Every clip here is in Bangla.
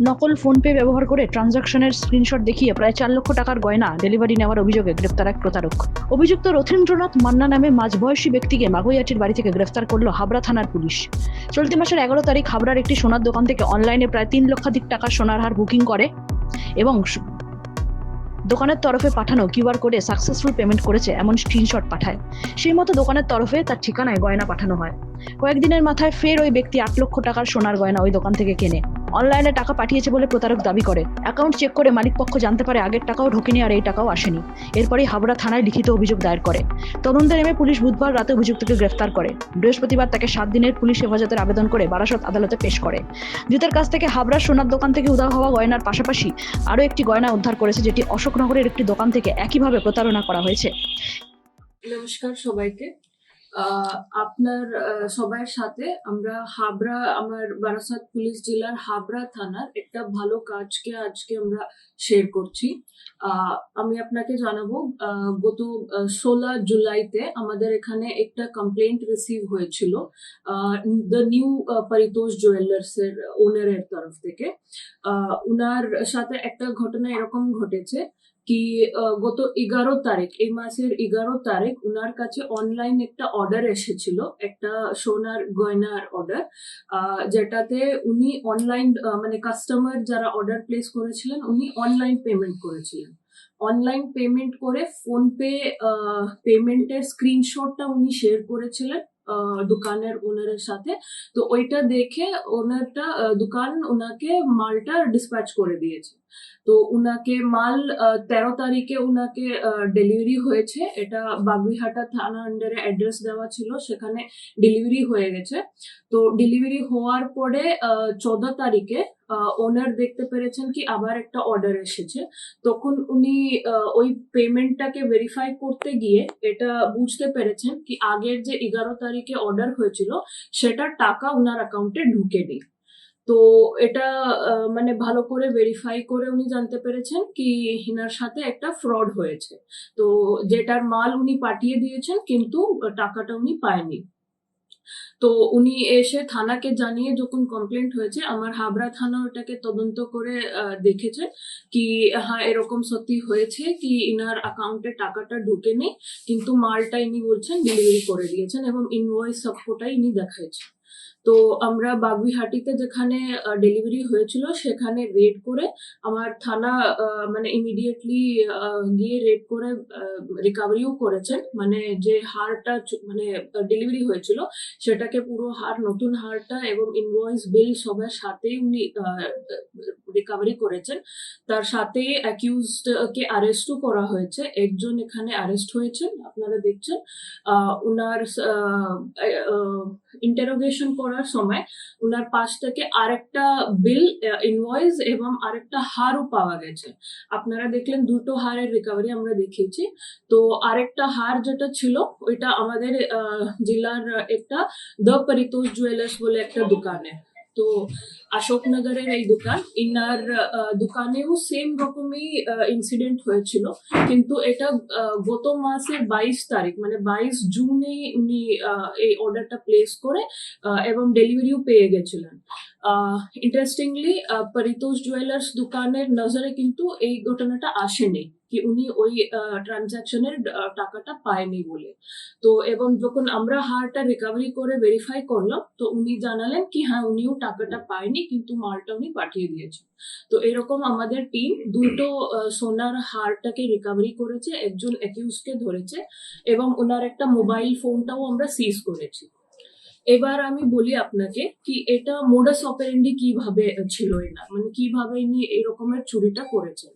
নকল ফোনপে ব্যবহার করে ট্রানজাকশনের স্ক্রিনশট দেখিয়ে প্রায় চার লক্ষ টাকার গয়না ডেলিভারি নেওয়ার অভিযোগে গ্রেপ্তার এক প্রতারক। অভিযুক্ত রথীন্দ্রনাথ মান্না নামে মাঝবয়সী ব্যক্তিকে মাগুইয়াটির বাড়ি থেকে গ্রেফতার করল হাবড়া থানার পুলিশ। চলতি মাসের এগারো তারিখ হাবড়ার একটি সোনার দোকান থেকে অনলাইনে প্রায় তিন লক্ষাধিক টাকার সোনার হার বুকিং করে এবং দোকানের তরফে পাঠানো কিউআর কোডে সাকসেসফুল পেমেন্ট করেছে এমন স্ক্রিনশট পাঠায়। সেই মতো দোকানের তরফে তার ঠিকানায় গয়না পাঠানো হয়। কয়েকদিনের মাথায় ফের ওই ব্যক্তি আট লক্ষ টাকার সোনার গয়না ওই দোকান থেকে কেনে। অনলাইনে টাকা পাঠিয়েছে বলে প্রতারক দাবি করে। অ্যাকাউন্ট চেক করে মালিক পক্ষ জানতে পারে আগের টাকাও ঢোকেনি আর এই টাকাও আসেনি। এরপরই হাবড়া থানায় লিখিত অভিযোগ দায়ের করে। তদন্তে নেমে পুলিশ বুধবার রাতে অভিযুক্তকে গ্রেফতার করে। বৃহস্পতিবার তাকে সাত দিনের পুলিশ হেফাজতের আবেদন করে বারাসত আদালতে পেশ করে। ধৃতের কাছ থেকে হাবড়ার সোনার দোকান থেকে উধাও হওয়া গয়নার পাশাপাশি আরও একটি গয়না উদ্ধার করেছে যেটি অশোকনগরের একটি দোকান থেকে একইভাবে প্রতারণা করা হয়েছে। নমস্কার সবাইকে। আপনার সবার সাথে আমরা হাবড়া, আমার বারাসাত পুলিশ জেলার হাবড়া থানার একটা ভালো কাজকে আজকে আমরা শেয়ার করছি। আমি আপনাকে জানাব গত ষোলো জুলাইতে আমাদের এখানে একটা কমপ্লেন্ট রিসিভ হয়েছিল দ্য নিউ পরিতোষ জুয়েলার্স এর ওনারের তরফ থেকে। উনার সাথে একটা ঘটনা এরকম ঘটেছে কি গত এগারো তারিখ এই মাসের এগারো তারিখ উনার কাছে অনলাইন একটা অর্ডার এসেছিল একটা সোনার গয়নার অর্ডার যেটাতে উনি অনলাইন মানে কাস্টমার যারা অর্ডার প্লেস করেছিলেন, উনি অনলাইন পেমেন্ট করেছিলেন। অনলাইন পেমেন্ট করে ফোনপে পেমেন্টের স্ক্রিনশটটা উনি শেয়ার করেছিলেন দোকানের ওনারের সাথে। তো ওইটা দেখে ওনারটা দোকান ওনাকে মালটা ডিসপ্যাচ করে দিয়েছে। তো উনাকে মাল তেরো তারিখে উনাকে ডেলিভারি হয়েছে। এটা বাগুইহাটা থানা আন্ডারে অ্যাড্রেস দেওয়া ছিল, সেখানে ডেলিভারি হয়ে গেছে। তো ডেলিভারি হওয়ার পরে চোদ্দ তারিখে ওনার দেখতে পেরেছেন কি আবার একটা অর্ডার এসেছে। তখন উনি ওই পেমেন্টটাকে ভেরিফাই করতে গিয়ে এটা বুঝতে পেরেছেন কি আগের যে এগারো তারিখে অর্ডার হয়েছিল সেটার টাকা ওনার অ্যাকাউন্টে ঢুকে ঢুকেনি। তো এটা মানে ভালো করে ভেরিফাই করে উনি জানতে পেরেছেন কি হিনার সাথে একটা ফ্রড হয়েছে। তো যেটার মাল উনি পাঠিয়ে দিয়েছেন, কিন্তু টাকাটা উনি পায়নি। তো উনি এসে থানাকে জানিয়ে যখন কমপ্লেন্ট হয়েছে, আমার হাবড়া থানা ওটাকে তদন্ত করে দেখেছে কি হ্যাঁ এরকম সত্যি হয়েছে কি ইনার অ্যাকাউন্টে টাকাটা ঢুকে নেই কিন্তু মালটা ইনি বলছেন ডেলিভারি করে দিয়েছেন এবং ইনভয়েস সবকটাই ইনি দেখাইছে তো আমরা বাগুইহাটিতে যেখানে ডেলিভারি হয়েছিল, সেখানে রেড করে আমার থানা মানে ইমিডিয়েটলি গিয়ে রেড করে রিকাভারিও করেছেন। মানে যে হারটা মানে ডেলিভারি হয়েছিল, সেটাকে পুরো হার, নতুন হারটা এবং ইনভয়েস বিল সবার সাথেই উনি রিকাভারি করেছেন। তার সাথে অ্যাকিউজড কে অ্যারেস্টও করা হয়েছে। একজন এখানে অ্যারেস্ট হয়েছেন, আপনারা দেখছেন। উনার ইন্টারোগেশন করার সময় উনার পাশ থেকে আরেকটা বিল ইনভয়েস এবং আরেকটা হারও পাওয়া গেছে। আপনারা দেখলেন দুটো হারের রিকভারি আমরা দেখিয়েছি। তো আরেকটা হার যেটা ছিল, ওইটা আমাদের জেলার একটা দ্য পরিতোষ জুয়েলার্স বলে একটা দোকানে। তো অশোকনগরের এই দোকান, ইনার দোকানেও সেম রকমই ইনসিডেন্ট হয়েছিল। কিন্তু এটা গত মাসের বাইশ তারিখ মানে বাইশ জুনে উনি এই অর্ডারটা প্লেস করে এবং ডেলিভারিও পেয়ে গেছিলেন। ইন্টারেস্টিংলি পরিতোষ জুয়েলার্স দোকানের নজরে কিন্তু এই ঘটনাটা আসেনি কি উনি ওই ট্রানজাকশনের টাকাটা পায়নি বলে। তো এবং যখন আমরা হারটা রিকভারি করে ভেরিফাই করলাম, তো উনি জানালেন কি হ্যাঁ উনিও টাকাটা পায়নি, কিন্তু মালটা উনি পাঠিয়ে দিয়েছেন। তো এরকম আমাদের টিম দুটো সোনার হারটাকে রিকভারি করেছে, একজন অ্যাকিউজকে ধরেছে, এবং ওনার একটা মোবাইল ফোনটাও আমরা সিজ করেছি। এবার আমি বলি আপনাকে কি এটা মোডাস অপারেন্ডি কীভাবে ছিল না মানে কীভাবে ইনি এরকমের চুরিটা করেছেন?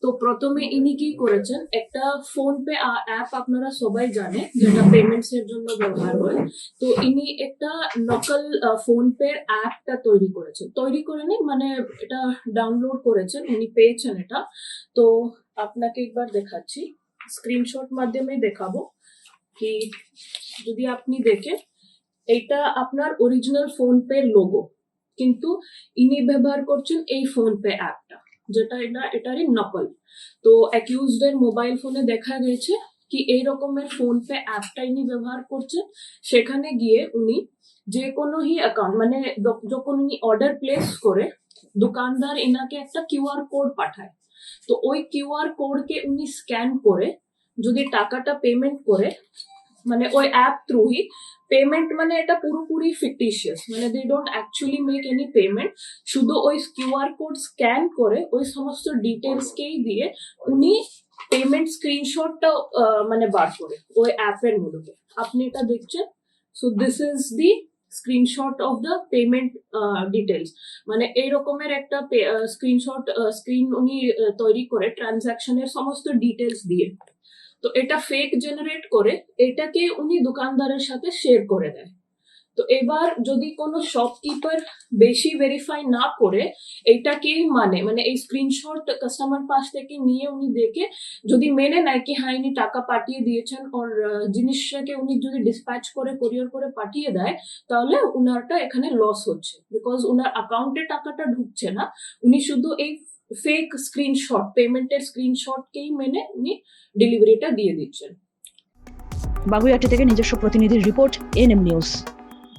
তো প্রথমে ইনি কি করেছেন? একটা ফোন পে অ্যাপ আপনারা সবাই জানে যেটা পেমেন্টস এর জন্য ব্যবহার হয়। তো ইনি একটা নকল ফোন পে অ্যাপটা তৈরি করেছেন। তৈরি করে করেনি মানে এটা ডাউনলোড করেছেন উনি পেয়েছেন এটা। তো আপনাকে একবার দেখাচ্ছি। স্ক্রিনশট মাধ্যমে দেখাবো। কি যদি আপনি দেখেন। এটা আপনার অরিজিনাল ফোন পে লোগো কিন্তু ইনি ব্যবহার করছেন এই ফোন পে অ্যাপটা যেটা এটা, এটারই নকল তো অ্যাকিউজড এর মোবাইল ফোনে দেখা গেছে কি এই রকমের ফোন পে অ্যাপটা ইনি ব্যবহার করছেন। সেখানে গিয়ে উনি যে কোনো হি অ্যাকাউন্ট মানে যখন উনি অর্ডার প্লেস করে, দোকানদার এনাকে একটা কিউআর কোড পাঠায়। তো ওই কিউআর কোডকে উনি স্ক্যান করে, যদি টাকাটা পেমেন্ট করে মানে ওই অ্যাপ থ্রুই পেমেন্ট মানে এটা পুরোপুরি ফিকটিশিয়াস মানে they don't actually make any payment শুধু ওই কিউআর কোড স্ক্যান করে ওই সমস্ত ডিটেলসকেই দিয়ে উনি পেমেন্ট স্ক্রিনশটটা মানে বার করে ওই অ্যাপের মধ্যে। আপনি এটা দেখছেন? So this is the screenshot of the payment details মানে এই রকমের একটা স্ক্রিনশট স্ক্রিন উনি তৈরি করে ট্রানজাকশনের সমস্ত ডিটেলস দিয়ে। তো এটা ফেক জেনারেট করে, এটাকে উনি দোকানদারের সাথে শেয়ার করে দেয়। তো এবার যদি কোনো শপকিপার বেশি ভেরিফাই না করে এইটাকেই মানে মানে এই স্ক্রিনশট কাস্টমার পাশ থেকে নিয়ে উনি দেখে যদি মেনে নেয় কি হ্যাঁ ইনি টাকা পাঠিয়ে দিয়েছেন ওর জিনিসটাকে উনি যদি ডিসপ্যাচ করে কোরিয়ার করে পাঠিয়ে দেয়, তাহলে উনারটা এখানে লস হচ্ছে। বিকজ উনার অ্যাকাউন্টে টাকাটা ঢুকছে না, উনি শুধু এই ফেক স্ক্রিনশট পেমেন্টের স্ক্রিনশটকেই মেনে উনি ডেলিভারিটা দিয়ে দিচ্ছেন। বাগুইয়াটি থেকে নিজস্ব প্রতিনিধির রিপোর্ট এনএম নিউজ